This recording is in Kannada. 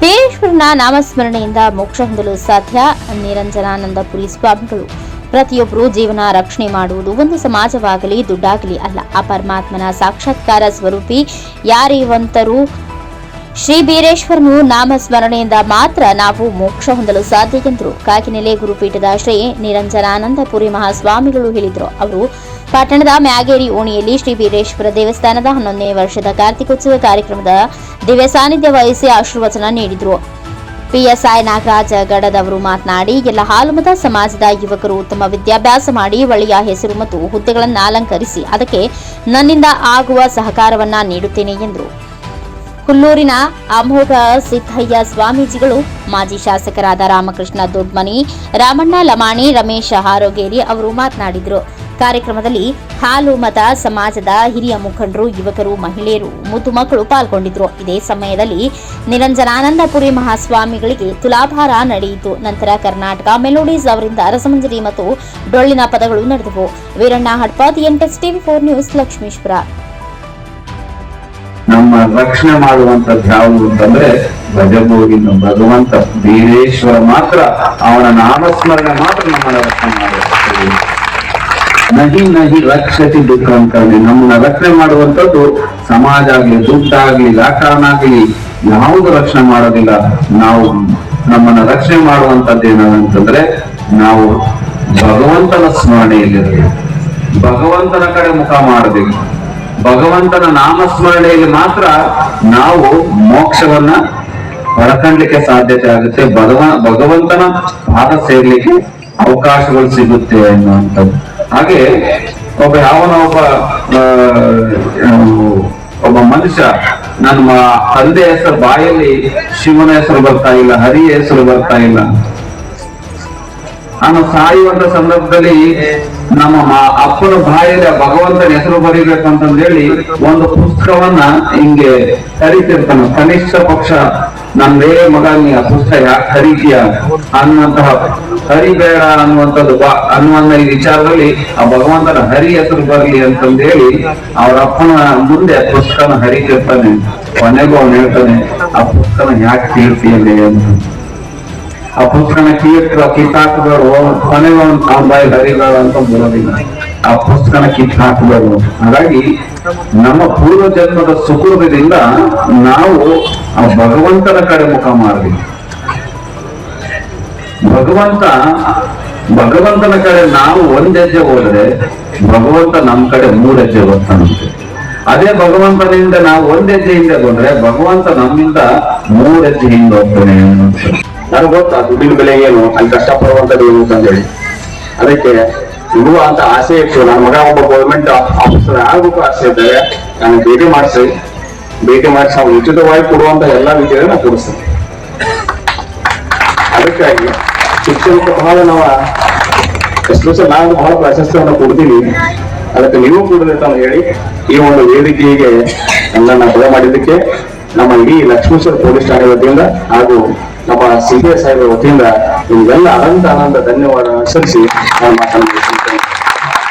ಪೇರೇಶ್ವರನ ನಾಮಸ್ಮರಣೆಯಿಂದ ಮೋಕ್ಷ ಹೊಂದಲು ಸಾಧ್ಯ. ನಿರಂಜನಾನಂದಪುರಿ ಸ್ವಾಮಿಗಳು ಪ್ರತಿಯೊಬ್ಬರು ಜೀವನ ರಕ್ಷಣೆ ಮಾಡುವುದು ಒಂದು ಸಮಾಜವಾಗಲಿ, ದುಡ್ಡಾಗಲಿ ಅಲ್ಲ. ಆ ಪರಮಾತ್ಮನ ಸಾಕ್ಷಾತ್ಕಾರ ಸ್ವರೂಪಿ ಯಾರಿವಂತರು ಶ್ರೀ ಬೀರೇಶ್ವರನು ನಾಮಸ್ಮರಣೆಯಿಂದ ಮಾತ್ರ ನಾವು ಮೋಕ್ಷ ಹೊಂದಲು ಸಾಧ್ಯ ಎಂದರು. ಕಾಕಿನೆಲೆ ಗುರುಪೀಠದ ಶ್ರೀ ನಿರಂಜನಾನಂದಪುರಿ ಮಹಾಸ್ವಾಮಿಗಳು ಹೇಳಿದರು. ಅವರು ಪಟ್ಟಣದ ಮ್ಯಾಗೇರಿ ಓಣಿಯಲ್ಲಿ ಶ್ರೀ ವೀರೇಶ್ವರ ದೇವಸ್ಥಾನದ ಹನ್ನೊಂದನೇ ವರ್ಷದ ಕಾರ್ತಿಕೋತ್ಸವ ಕಾರ್ಯಕ್ರಮದ ದಿವ್ಯ ಸಾನ್ನಿಧ್ಯ ವಹಿಸಿ ಆಶೀರ್ವಚನ ನೀಡಿದರು. ಪಿಎಸ್ಐ ನಾಗರಾಜ ಗಡದವರು ಮಾತನಾಡಿ, ಎಲ್ಲ ಹಾಲುಮತ ಸಮಾಜದ ಯುವಕರು ಉತ್ತಮ ವಿದ್ಯಾಭ್ಯಾಸ ಮಾಡಿ ಒಳ್ಳೆಯ ಹೆಸರು ಮತ್ತು ಹುದ್ದೆಗಳನ್ನು ಅಲಂಕರಿಸಿ ಅದಕ್ಕೆ ನನ್ನಿಂದ ಆಗುವ ಸಹಕಾರವನ್ನ ನೀಡುತ್ತೇನೆ ಎಂದರು. ಕುಲ್ಲೂರಿನ ಅಮೋಘ ಸಿದ್ದಯ್ಯ ಸ್ವಾಮೀಜಿಗಳು, ಮಾಜಿ ಶಾಸಕರಾದ ರಾಮಕೃಷ್ಣ ದೊಡ್ಮನಿ, ರಾಮಣ್ಣ ಲಮಾಣಿ, ರಮೇಶ ಹಾರೋಗೇರಿ ಅವರು ಮಾತನಾಡಿದರು. ಕಾರ್ಯಕ್ರಮದಲ್ಲಿ ಹಾಲು ಮತ ಸಮಾಜದ ಹಿರಿಯ ಮುಖಂಡರು, ಯುವಕರು, ಮಹಿಳೆಯರು ಮುದ್ದು ಮಕ್ಕಳು ಪಾಲ್ಗೊಂಡಿದ್ರು. ಇದೇ ಸಮಯದಲ್ಲಿ ನಿರಂಜನಾನಂದಪುರಿ ಮಹಾಸ್ವಾಮಿಗಳಿಗೆ ತುಲಾಭಾರ ನಡೆಯಿತು. ನಂತರ ಕರ್ನಾಟಕ ಮೆಲೋಡೀಸ್ ಅವರಿಂದ ರಸಮಂಜರಿ ಮತ್ತು ಡೊಳ್ಳಿನ ಪದಗಳು ನಡೆದವು. ವೀರಣ್ಣ ಹಡ್ಪಾತ್ ಎನ್ಟೆಸ್ ಟಿವಿ ಫೋರ್ ನ್ಯೂಸ್ ಲಕ್ಷ್ಮೀಶ್ವರ. ನಮ್ಮ ರಕ್ಷಣೆ ಮಾಡುವಂತದ್ದು ಯಾವುದು ಅಂತಂದ್ರೆ ಭಜಗೋವಿಂದ ಭಗವಂತ ವೀರೇಶ್ವರ ಮಾತ್ರ. ಅವನ ನಾಮಸ್ಮರಣೆ ಮಾತ್ರ ನಮ್ಮನ್ನ ರಕ್ಷಣೆ ಮಾಡುತ್ತೆ ನಹಿ ರಕ್ಷತಿ ದುಃಖ ಅಂತಂದ್ರೆ ನಮ್ಮನ್ನ ರಕ್ಷಣೆ ಮಾಡುವಂತದ್ದು ಸಮಾಜ ಆಗ್ಲಿ ದುಡ್ಡಾಗ್ಲಿ ವ್ಯಾಕರಣ ಆಗ್ಲಿ, ಯಾವುದು ರಕ್ಷಣೆ ಮಾಡೋದಿಲ್ಲ. ನಾವು ನಮ್ಮನ್ನ ರಕ್ಷಣೆ ಮಾಡುವಂತದ್ದು ಏನಂತಂದ್ರೆ, ನಾವು ಭಗವಂತನ ಸ್ಮರಣೆಯಲ್ಲಿರಬೇಕು. ಭಗವಂತನ ಕಡೆ ಮುಖ ಮಾಡಬೇಕು. ಭಗವಂತನ ನಾಮಸ್ಮರಣೆಯಲ್ಲಿ ಮಾತ್ರ ನಾವು ಮೋಕ್ಷವನ್ನ ಹೊರಕಂಡ್ಲಿಕ್ಕೆ ಸಾಧ್ಯತೆ ಆಗುತ್ತೆ. ಭಗವ, ಭಗವಂತನ ಪಾದ ಸೇರ್ಲಿಕ್ಕೆ ಅವಕಾಶಗಳು ಸಿಗುತ್ತೆ ಅನ್ನುವಂಥದ್ದು ಹಾಗೆ ಒಬ್ಬ ಯಾವನ ಒಬ್ಬ ಒಬ್ಬ ಮನುಷ್ಯ ನಮ್ಮ ತಂದೆ ಹೆಸರು ಬಾಯಲ್ಲಿ ಶಿವನ ಹೆಸರು ಬರ್ತಾ ಇಲ್ಲ, ಹರಿಯ ಹೆಸರು ಬರ್ತಾ ಇಲ್ಲ. ನಾನು ಸಾಯುವಂತ ಸಂದರ್ಭದಲ್ಲಿ ನಮ್ಮ ಅಪ್ಪನ ಬಾಯಿಯ ಭಗವಂತನ ಹೆಸರು ಬರೀಬೇಕಂತಂದ ಅಂತಂದ್ ಹೇಳಿ ಒಂದು ಪುಸ್ತಕವನ್ನ ಹಿಂಗೆ ಕರಿತಿರ್ತಾನ. ಕನಿಷ್ಠ ಪಕ್ಷ ನಮ್ದೇ ಮಗ ನೀ ಆ ಪುಸ್ತಕ ಯಾಕೆ ಅನ್ನುವಂತಹ ಹರಿಬೇಡ ಅನ್ನುವಂಥದ್ದು ಬಾ- ಅನ್ನುವಂತ ಈ ವಿಚಾರದಲ್ಲಿ ಆ ಭಗವಂತನ ಹರಿ ಹೆಸರು ಬರಲಿ ಅಂತಂದೇಳಿ ಅವರ ಅಪ್ಪನ ಮುಂದೆ ಆ ಪುಸ್ತಕನ ಹರಿತಿರ್ತಾನೆ. ಕೊನೆಗೂ ಅವನು ಹೇಳ್ತಾನೆ, ಆ ಪುಸ್ತಕನ ಯಾಕೆ ಕೀರ್ತಿಯಲ್ಲಿ ಅಂತ. ಆ ಪುಸ್ತಕನ ಕಿತ್ತು ಕಿತ್ತಾಕಬೇಡ ಕೊನೆಗೆ ಒಂದು ಸಾಂಬಾಯಿ ಬಾಯಿ ಅಂತ ಬರೋದಿಲ್ಲ ಆ ಪುಸ್ತಕನ ಕಿತ್ತು ಹಾಕಿದವರು ಹಾಗಾಗಿ ನಮ್ಮ ಪೂರ್ವ ಜನ್ಮದ ಸುಕೃತದಿಂದ ನಾವು ಆ ಭಗವಂತನ ಕಡೆ ಮುಖ ಮಾಡಬೇಕು ಭಗವಂತ, ಭಗವಂತನ ಕಡೆ ನಾವು ಒಂದ್ ಹೆಜ್ಜೆ ಹೋದ್ರೆ ಭಗವಂತ ನಮ್ ಕಡೆ ಮೂರ್ ಹೆಜ್ಜೆ ಬರ್ತಾನಂತೆ ಅದೇ ಭಗವಂತನಿಂದ ನಾವು ಒಂದ್ ಹೆಜ್ಜೆ ಹಿಂದೆ ಬಂದ್ರೆ ಭಗವಂತ ನಮ್ಮಿಂದ ಮೂರ್ ಹೆಜ್ಜೆ ಹಿಂದೆ ಹೋಗ್ತಾನೆ. ನನಗೆ ಗೊತ್ತಾ, ದುಡ್ಡಿನ ಬೆಲೆ ಏನು, ಅಲ್ಲಿ ಕಷ್ಟಪಡುವಂಥದ್ದು ಏನು ಅಂತ ಹೇಳಿ. ಅದಕ್ಕೆ ಇರುವ ಅಂತ ಆಸೆ ಇತ್ತು ನನ್ನ ಮಗ ಒಬ್ಬ ಗೌರ್ಮೆಂಟ್ ಆಫೀಸರ್ ಆಗ್ಬೇಕು ಆಸೆ ಇದ್ದಾಗ ನಾನು ಭೇಟಿ ಮಾಡಿಸಿ. ಭೇಟಿ ಮಾಡಿಸಿ ಅವ್ನು ಉಚಿತವಾಗಿ ಕೊಡುವಂತ ಎಲ್ಲಾ ವಿಷಯಗಳನ್ನ ನಾನು ಕೊಡಿಸ್ತೇನೆ. ಅದಕ್ಕಾಗಿ ಶಿಕ್ಷಣಕ್ಕೆ ಬಹಳ ನಾವು ವರ್ಷ ನಾನು ಬಹಳ ಪ್ರಾಶಸ್ತ್ಯವನ್ನು ಕೊಡ್ತೀನಿ. ಅದಕ್ಕೆ ನೀವು ಅಂತ ಹೇಳಿ ಈ ಒಂದು ವೇದಿಕೆಗೆ ನನ್ನನ್ನ ಬರಮಾಡಿದ್ದಕ್ಕೆ ನಮ್ಮ ಇಡೀ ಲಕ್ಷ್ಮೇಶ್ವರ ಪೊಲೀಸ್ ಠಾಣೆ ವತಿಯಿಂದ ಹಾಗೂ ನಮ್ಮ ಸಿ ಬಿ ಎಸ್ ಸಾಹೇಬರ ವತಿಯಿಂದ ನಿಮಗೆಲ್ಲ ಅನಂತ ಅನಂತ ಧನ್ಯವಾದ ಅನುಸರಿಸಿ ನಾನು ಮಾತನಾಡ್ತೀನಿ.